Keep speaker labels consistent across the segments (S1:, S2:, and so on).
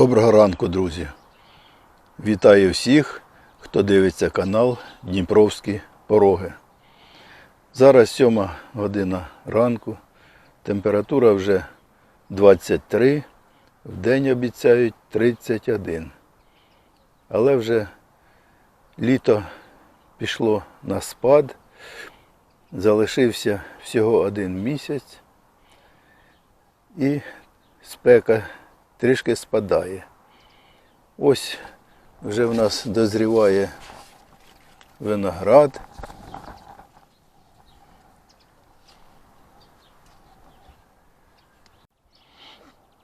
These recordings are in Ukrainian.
S1: Доброго ранку, друзі! Вітаю всіх, хто дивиться канал Дніпровські Пороги. Зараз 7 година ранку. Температура вже 23, в день обіцяють 31. Але вже літо пішло на спад, залишився всього один місяць і спека трішки спадає. Ось вже в нас дозріває виноград.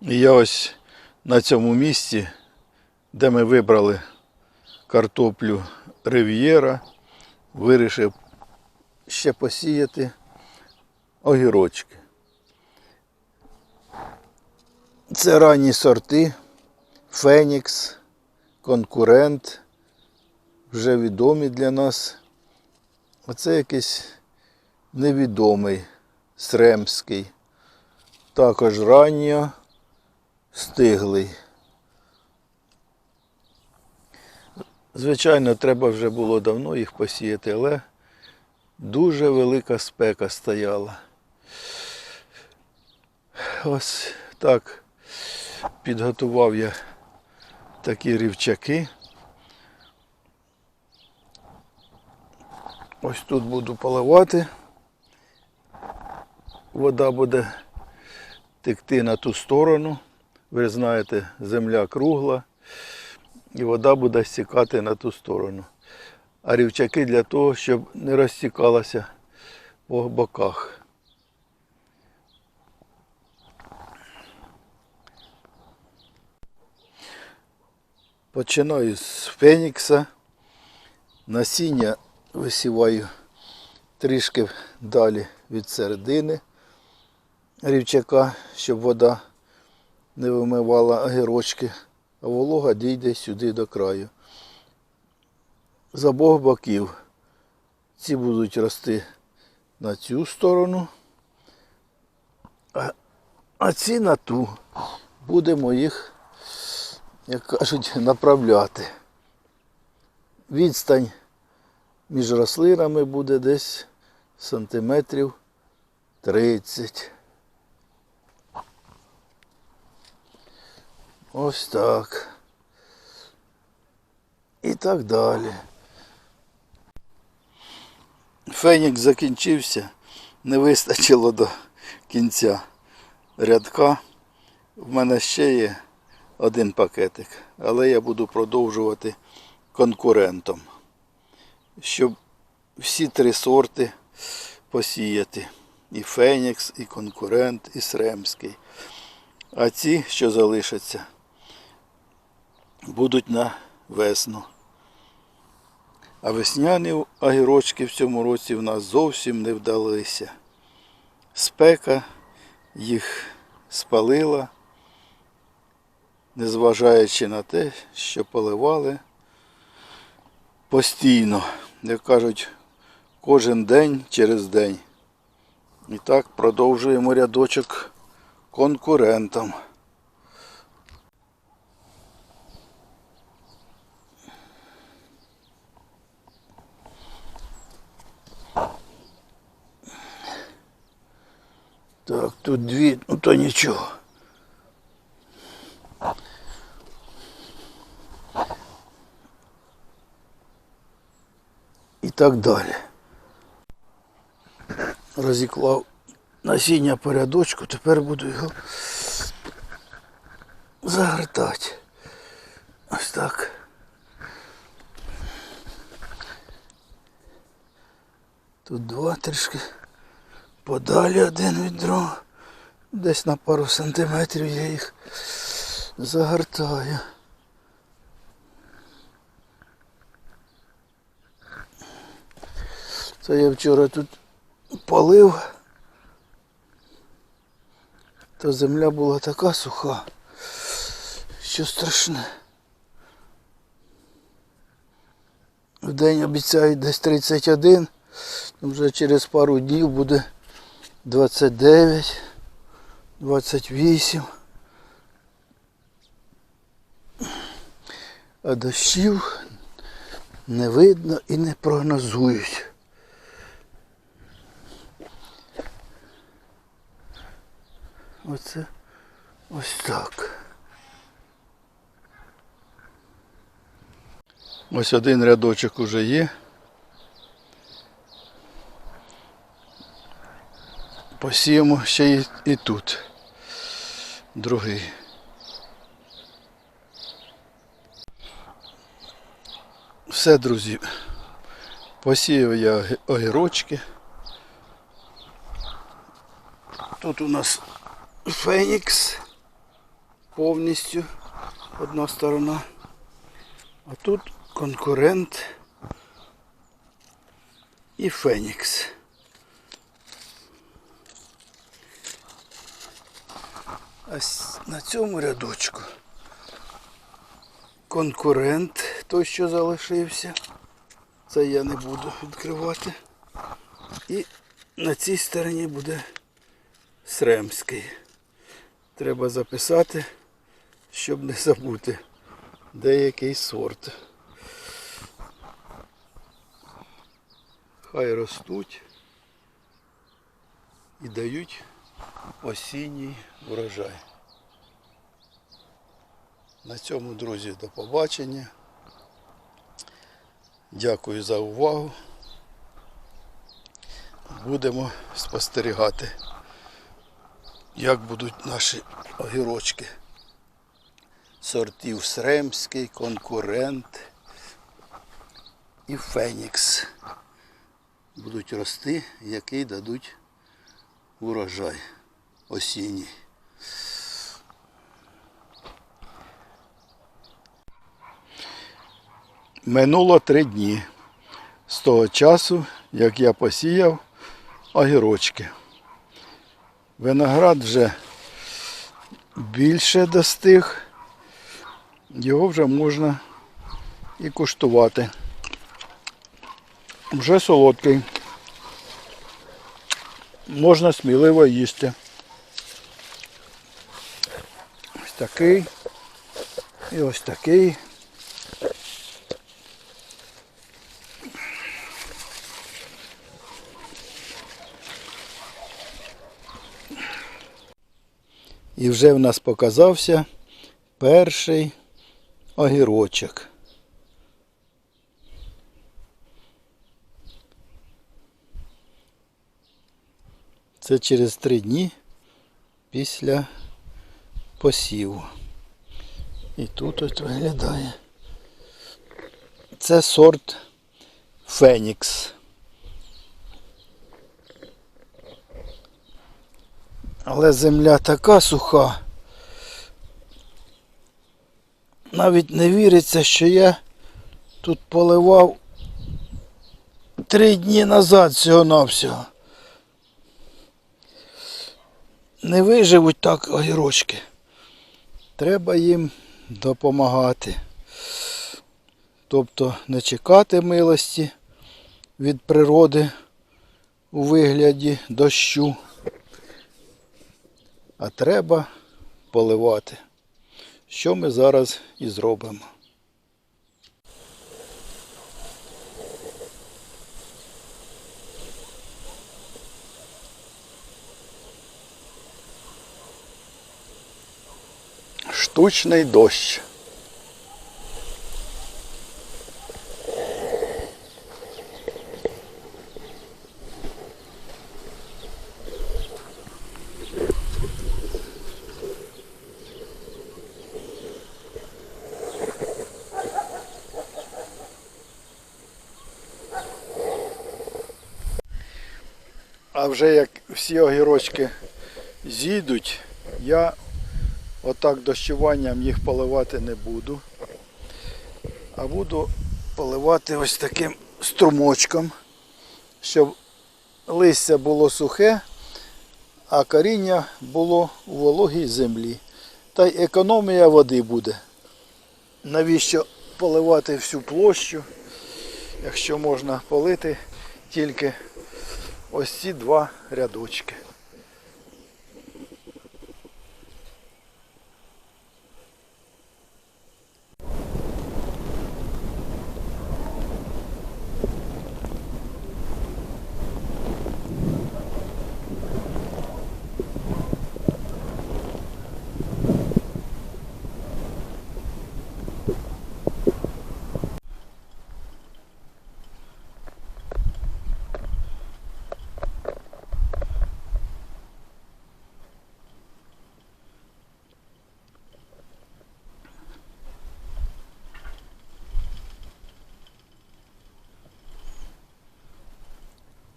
S1: І я ось на цьому місці, де ми вибрали картоплю рив'єра, вирішив ще посіяти огірочки. Це ранні сорти, Фенікс, конкурент, вже відомі для нас. Оце якийсь невідомий Сремський. Також ранньо стиглий. Звичайно, треба вже було давно їх посіяти, але дуже велика спека стояла. Ось так підготував я такі рівчаки. Ось тут буду поливати. Вода буде текти на ту сторону. Ви знаєте, земля кругла, і вода буде стікати на ту сторону. А рівчаки для того, щоб не розтікалася по боках. Починаю з фенікса. Насіння висіваю трішки далі від середини рівчака, щоб вода не вимивала огірочки, а волога дійде сюди до краю. З обох боків ці будуть рости на цю сторону, а, ці на ту. Будемо їх як кажуть, направляти. Відстань між рослинами буде десь сантиметрів 30. Ось так. І так далі. Фенік закінчився, не вистачило до кінця рядка. В мене ще є один пакетик, але я буду продовжувати конкурентом, щоб всі три сорти посіяти. І Фенікс, і конкурент, і Сремський. А ці, що залишаться, будуть на весну. А весняні огірочки в цьому році в нас зовсім не вдалися. Спека їх спалила незважаючи на те, що поливали постійно, як кажуть, кожен день через день. І так продовжуємо рядочок конкурентам. Так, тут дві, ну то нічого. Так далі. Розіклав насіння по рядочку, тепер буду його загортати. Ось так. Тут два трішки подалі один від другого. Десь на пару сантиметрів я їх загортаю. Це я вчора тут полив, то земля була така суха, що страшне. В день обіцяють десь 31, вже через пару днів буде 29, 28. А дощів не видно і не прогнозують. Оце ось так. Ось один рядочок уже є. Посіємо ще і, і тут. Другий. Все, друзі. Посіяв я огірочки. Тут у нас Фенікс повністю одна сторона. А тут конкурент і Фенікс. А на цьому рядочку конкурент той, що залишився. Це я не буду відкривати. І на цій стороні буде Сремський. Треба записати, щоб не забути деякий сорт. Хай ростуть і дають осінній врожай. На цьому, друзі, до побачення. Дякую за увагу. Будемо спостерігати, як будуть наші огірочки. Сортів Сремський, конкурент і Фенікс. Будуть рости, який дадуть урожай осінній. Минуло три дні з того часу, як я посіяв огірочки. Виноград вже більше достиг, його вже можна і куштувати. Вже солодкий. Можна сміливо їсти. Ось такий. І ось такий. І вже в нас показався перший огірочок. Це через три дні після посіву. І тут от виглядає. Це сорт Фенікс. Але земля така суха. Навіть не віриться, що я тут поливав три дні назад всього-навсього. Не виживуть так огірочки. Треба їм допомагати. Тобто не чекати милості від природи у вигляді дощу а треба поливати. Що ми зараз і зробимо. Штучний дощ. А вже як всі огірочки зійдуть, я отак дощуванням їх поливати не буду. А буду поливати ось таким струмочком, щоб листя було сухе, а коріння було у вологій землі. Та й економія води буде. Навіщо поливати всю площу, якщо можна полити тільки ось ці два рядочки.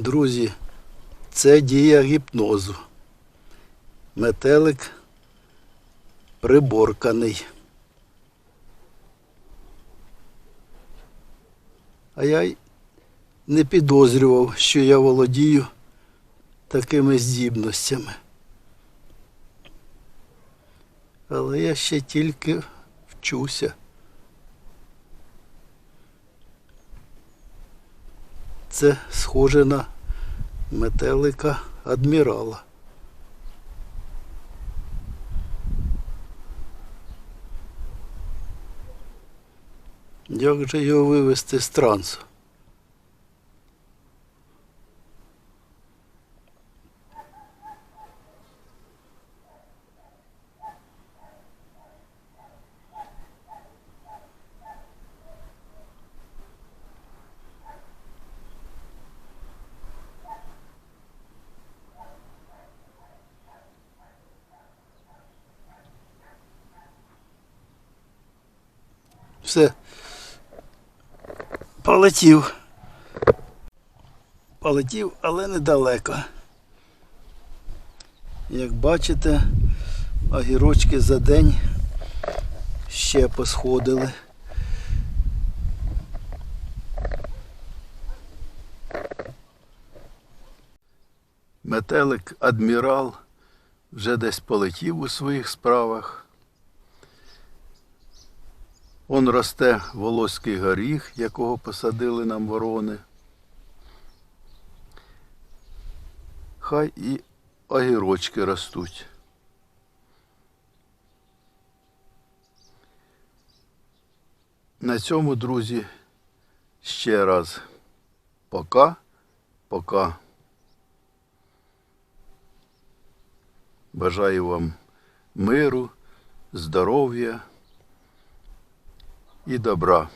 S1: Друзі, це дія гіпнозу. Метелик приборканий. А я не підозрював, що я володію такими здібностями. Але я ще тільки вчуся. Це схоже на метелика адмірала. Як же його вивести з трансу? Все. Полетів. Полетів, але недалеко. Як бачите, огірочки за день ще посходили. Метелик адмірал вже десь полетів у своїх справах. Он росте волоський горіх, якого посадили нам ворони. Хай і огірочки ростуть. На цьому, друзі, ще раз пока, пока. Бажаю вам миру, здоров'я і добра.